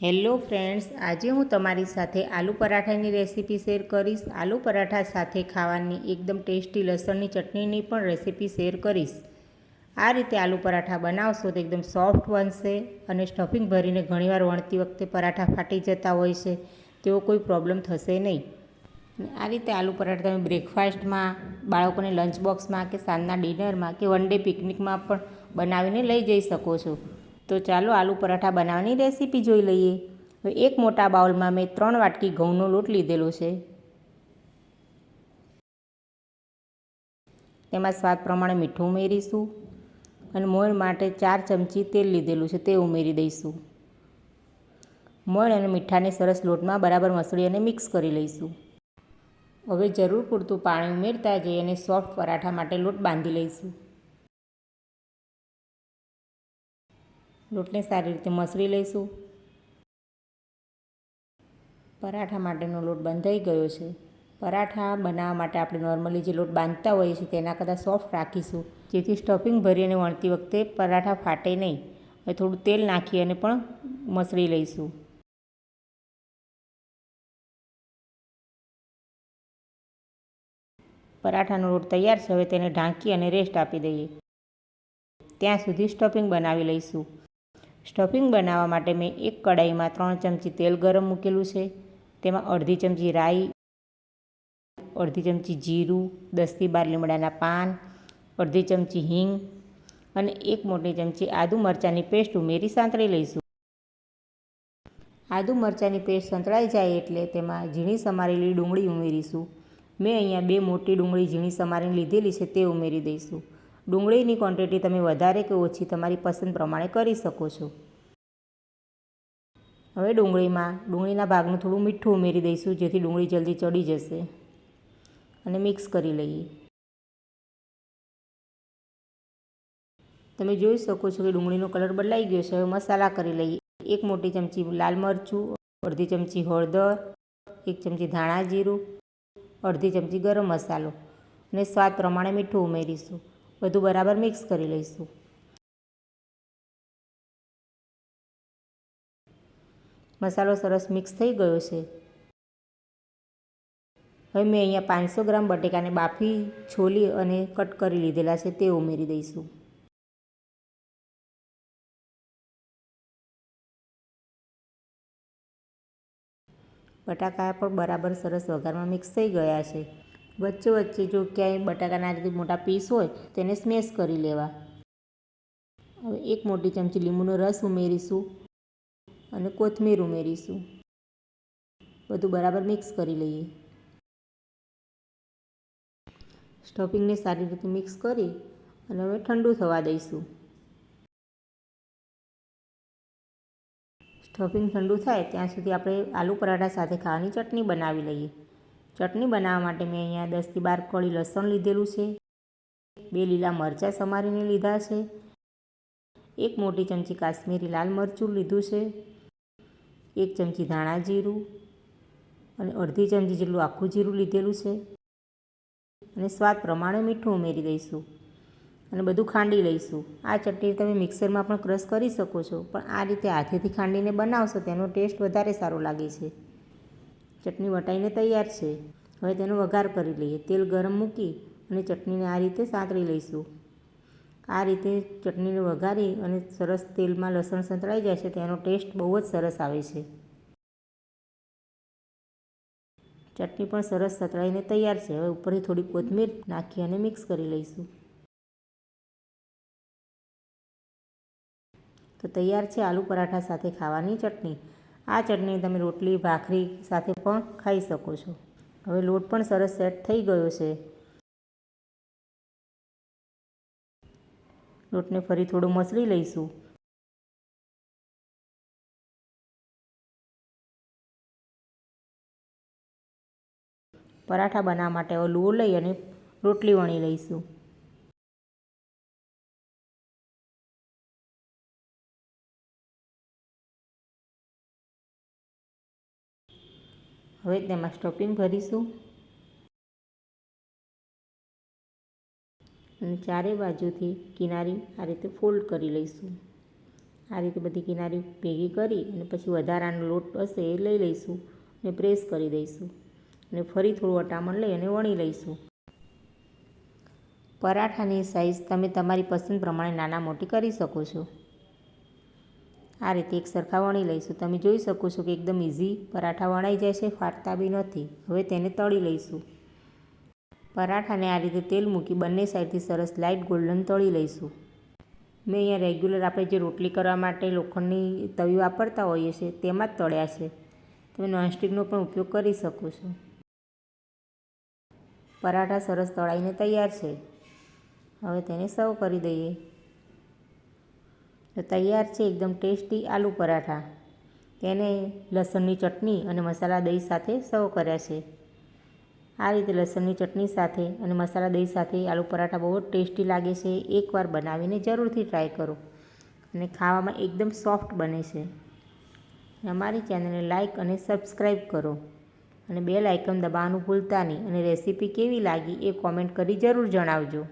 Hello friends, આજે હું તમારી સાથે આલુ પરાઠાની રેસીપી શેર કરીશ. આલુ પરાઠા સાથે ખાવાની એકદમ ટેસ્ટી લસણની ચટણીની પણ રેસીપી શેર કરીશ. આ રીતે આલુ પરાઠા બનાવશો તો એકદમ સોફ્ટ બનશે અને સ્ટફિંગ ભરીને ઘણીવાર વણતી વખતે પરાઠા ફાટી જતા હોય છે, તેવો કોઈ પ્રોબ્લેમ થશે નહીં. આ રીતે આલુ પરાઠા તમે બ્રેકફાસ્ટમાં, બાળકોને લંચ બોક્સમાં કે સાંજના ડિનરમાં કે વન ડે પિકનિકમાં પણ બનાવીને લઈ જઈ શકો છો. તો ચાલો આલુ પરાઠા બનાવવાની રેસીપી જોઈ લઈએ. હવે એક મોટા બાઉલમાં મેં ત્રણ વાટકી ઘઉંનો લોટ લીધેલો છે. તેમાં સ્વાદ પ્રમાણે મીઠું ઉમેરીશું અને મોણ માટે ચાર ચમચી તેલ લીધેલું છે તે ઉમેરી દઈશું. મોણ અને મીઠાને સરસ લોટમાં બરાબર મસળી અને મિક્સ કરી લઈશું. હવે જરૂર પૂરતું પાણી ઉમેરતા જઈ અને સોફ્ટ પરાઠા માટે લોટ બાંધી લઈશું. લોટને સારી રીતે મસળી લઈશું. પરાઠા માટેનો લોટ બંધાઈ ગયો છે. પરાઠા બનાવવા માટે આપણે નોર્મલી જે લોટ બાંધતા હોઈએ છીએ તેના કરતાં સોફ્ટ રાખીશું. જેથી સ્ટફિંગ ભરી અને વણતી વખતે પરાઠા ફાટે નહીં. હવે થોડું તેલ નાખી અને પણ મસળી લઈશું. પરાઠાનો લોટ તૈયાર છે. હવે તેને ઢાંકી અને રેસ્ટ આપી દઈએ. ત્યાં સુધી સ્ટફિંગ બનાવી લઈશું. સ્ટફિંગ બનાવવા માટે મેં એક કડાઈમાં ત્રણ ચમચી તેલ ગરમ મૂકેલું છે. તેમાં અડધી ચમચી રાઈ, અડધી ચમચી જીરું, દસથી બાર લીમડાના પાન, અડધી ચમચી હિંગ અને એક મોટી ચમચી આદુ મરચાંની પેસ્ટ ઉમેરી સાંતળી લઈશું. આદુ મરચાંની પેસ્ટ સંતળાઈ જાય એટલે તેમાં ઝીણી સમારેલી ડુંગળી ઉમેરીશું. મેં અહીંયા બે મોટી ડુંગળી ઝીણી સમારીને લીધેલી છે તે ઉમેરી દઈશું. ડુંગળીની ક્વોન્ટિટી તમે વધારે કે ઓછી તમારી પસંદ પ્રમાણે કરી શકો છો. હવે ડુંગળીમાં, ડુંગળીના ભાગનું થોડું મીઠું ઉમેરી દઈશું, જેથી ડુંગળી જલ્દી ચડી જશે. અને મિક્સ કરી લઈએ. તમે જોઈ શકો છો કે ડુંગળીનો કલર બદલાઈ ગયો છે. હવે મસાલા કરી લઈએ. એક મોટી ચમચી લાલ મરચું, અડધી ચમચી હળદર, એક ચમચી ધાણા જીરું, અડધી ચમચી ગરમ મસાલો. અને સ્વાદ પ્રમાણે મીઠું ઉમેરીશું. બધું બરાબર મિક્સ કરી લઈશું. મસાલો સરસ મિક્સ થઈ ગયો છે. હવે મેં અહીંયા પાંચસો ગ્રામ બટેકાને બાફી, છોલી અને કટ કરી લીધેલા છે તે ઉમેરી દઈશું. બટાકા પણ બરાબર સરસ વઘારમાં મિક્સ થઈ ગયા છે. વચ્ચે વચ્ચે જો ક્યાંય બટાકાના રીતે મોટા પીસ હોય તેને સ્મેશ કરી લેવા. હવે એક મોટી ચમચી લીંબુનો રસ ઉમેરીશું અને કોથમીર ઉમેરીશું. બધું બરાબર મિક્સ કરી લઈએ. સ્ટફિંગને સારી રીતે મિક્સ કરી અને હવે ઠંડુ થવા દઈશું. સ્ટફિંગ ઠંડુ થાય ત્યાં સુધી આપણે આલુ પરાઠા સાથે ખાવાની ચટણી બનાવી લઈએ. ચટણી બનાવવા માટે મેં અહીંયા દસથી બાર કળી લસણ લીધેલું છે. બે લીલા મરચાં સમારીને લીધા છે. એક મોટી ચમચી કાશ્મીરી લાલ મરચું લીધું છે. એક ચમચી ધાણા જીરું અને અડધી ચમચી જેટલું આખું જીરું લીધેલું છે. અને સ્વાદ પ્રમાણે મીઠું ઉમેરી દઈશું અને બધું ખાંડી લઈશું. આ ચટણી તમે મિક્સરમાં પણ ક્રશ કરી શકો છો, પણ આ રીતે હાથેથી ખાંડીને બનાવશો તેનો ટેસ્ટ વધારે સારો લાગે છે. ચટણી વટાઈને તૈયાર છે. હવે તેનો વઘાર કરી લઈએ. તેલ ગરમ મૂકી અને ચટણીને આ રીતે સાંતળી લઈશું. આ રીતે ચટણીને વઘારી અને સરસ તેલમાં લસણ સંતળાઈ જાય છે તેનો ટેસ્ટ બહુ જ સરસ આવે છે. ચટણી પણ સરસ સંતળાઈને તૈયાર છે. હવે ઉપરથી થોડી કોથમીર નાખી અને મિક્સ કરી લઈશું. તો તૈયાર છે આલુ પરાઠા સાથે ખાવાની ચટણી. આ ચટણી તમે રોટલી, ભાખરી સાથે પણ ખાઈ શકો છો. હવે લોટ પણ સરસ સેટ થઈ ગયો છે. લોટને ફરી થોડું મસળી લઈશું. પરાઠા બનાવવા માટે હવે લુઓ લઈ અને રોટલી વણી લઈશું. હવે તેમાં સ્ટફિંગ ભરીશું. અને ચારે બાજુથી કિનારી આ રીતે ફોલ્ડ કરી લઈશું. આ રીતે બધી કિનારી ભેગી કરી અને પછી વધારાનો લોટ હશે એ લઈ લઈશું અને પ્રેસ કરી દઈશું. અને ફરી થોડું અટામણ લઈ અને વણી લઈશું. પરાઠાની સાઈઝ તમે તમારી પસંદ પ્રમાણે નાના મોટી કરી શકો છો. આ રીતે એક સરખા વણી લઈશું. તમે જોઈ શકો છો કે એકદમ ઇઝી પરાઠા વણાઈ જાય છે, ફાટતા બી નથી. હવે તેને તળી લઈશું. પરાઠાને આ રીતે તેલ મૂકી બંને સાઈડથી સરસ લાઇટ ગોલ્ડન તળી લઈશું. મેં અહીંયા રેગ્યુલર આપણે જે રોટલી કરવા માટે લોખંડની તવી વાપરતા હોઈએ છીએ, તેમાં જ તળ્યા છે. તમે નોનસ્ટિકનો પણ ઉપયોગ કરી શકો છો. પરાઠા સરસ તળાઈને તૈયાર છે. હવે તેને સર્વ કરી દઈએ. તો તૈયાર છે એકદમ ટેસ્ટી આલુ પરાઠા. તેને લસણની ચટણી અને મસાલા દહીં સાથે સર્વ કર્યા છે. આ રીતે લસણની ચટણી સાથે અને મસાલા દહીં સાથે આલુ પરાઠા બહુ જ ટેસ્ટી લાગે છે. એકવાર બનાવીને જરૂરથી ટ્રાય કરો. અને ખાવામાં એકદમ સોફ્ટ બને છે. અમારી ચેનલને લાઇક અને સબસ્ક્રાઈબ કરો. અને બેલ આઇકન દબાવવાનું ભૂલતા નહીં. અને રેસીપી કેવી લાગી એ કોમેન્ટ કરી જરૂર જણાવજો.